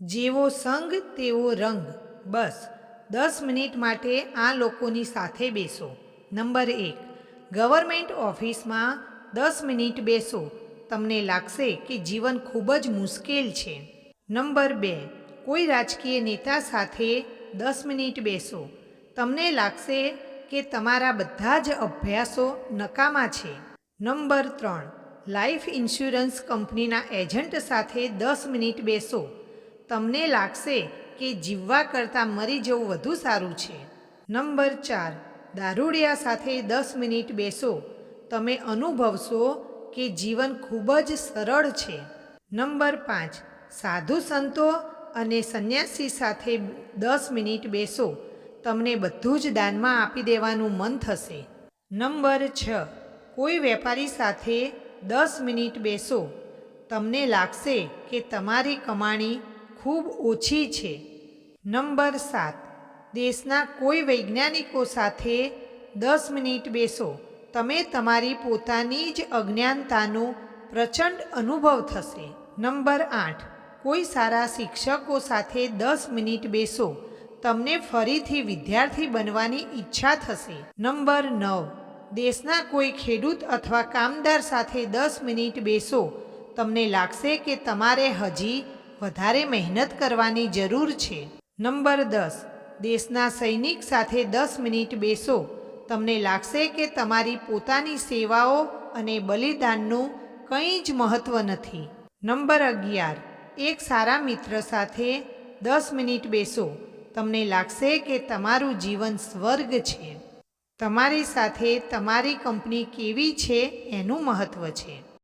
જેવો સંગ, તેવો રંગ. બસ, દસ મિનિટ માટે આ લોકોની સાથે બેસો. નંબર એક, ગવર્મેન્ટ ઓફિસમાં દસ મિનિટ બેસો. તમને લાગશે કે જીવન ખૂબ જ મુશ્કેલ છે. નંબર બે, કોઈ રાજકીય નેતા સાથે દસ મિનિટ બેસો. તમને લાગશે કે તમારા બધા જ અભ્યાસો નકામા છે. નંબર ત્રણ, લાઈફ ઇન્સ્યોરન્સ કંપનીના એજન્ટ સાથે દસ મિનિટ બેસો. તમને લાગશે કે જીવવા કરતાં મરી જવું વધુ સારું છે. નંબર ચાર, દારૂડિયા સાથે દસ મિનિટ બેસો. તમે અનુભવશો કે જીવન ખૂબ જ સરળ છે. નંબર પાંચ, સાધુ સંતો અને સંન્યાસી સાથે દસ મિનિટ બેસો. તમને બધું જ દાનમાં આપી દેવાનું મન થશે. નંબર છ, કોઈ વેપારી સાથે દસ મિનિટ બેસો. તમને લાગશે કે તમારી કમાણી ખૂબ ઓછી છે. નંબર સાત. દેશના કોઈ વૈજ્ઞાનિકો સાથે દસ મિનિટ બેસો. તમે તમારી પોતાની જ અજ્ઞાનતાનો પ્રચંડ અનુભવ થશે. નંબર આઠ. કોઈ સારા શિક્ષકો સાથે દસ મિનિટ બેસો. તમને ફરીથી વિદ્યાર્થી બનવાની ઈચ્છા થશે. નંબર નવ. દેશના કોઈ ખેડૂત અથવા કામદાર સાથે દસ મિનિટ બેસો. તમને લાગશે કે તમારે હજી વધારે મહેનત કરવાની જરૂર છે. નંબર દસ. દેશના સૈનિક સાથે દસ મિનિટ બેસો. તમને લાગશે કે તમારી પોતાની સેવાઓ અને બલિદાનનું કંઈ જ મહત્ત્વ નથી. નંબર અગિયાર. એક સારા મિત્ર સાથે દસ મિનિટ બેસો. તમને લાગશે કે તમારું જીવન સ્વર્ગ છે. તમારી સાથે તમારી કંપની કેવી છે એનું મહત્ત્વ છે.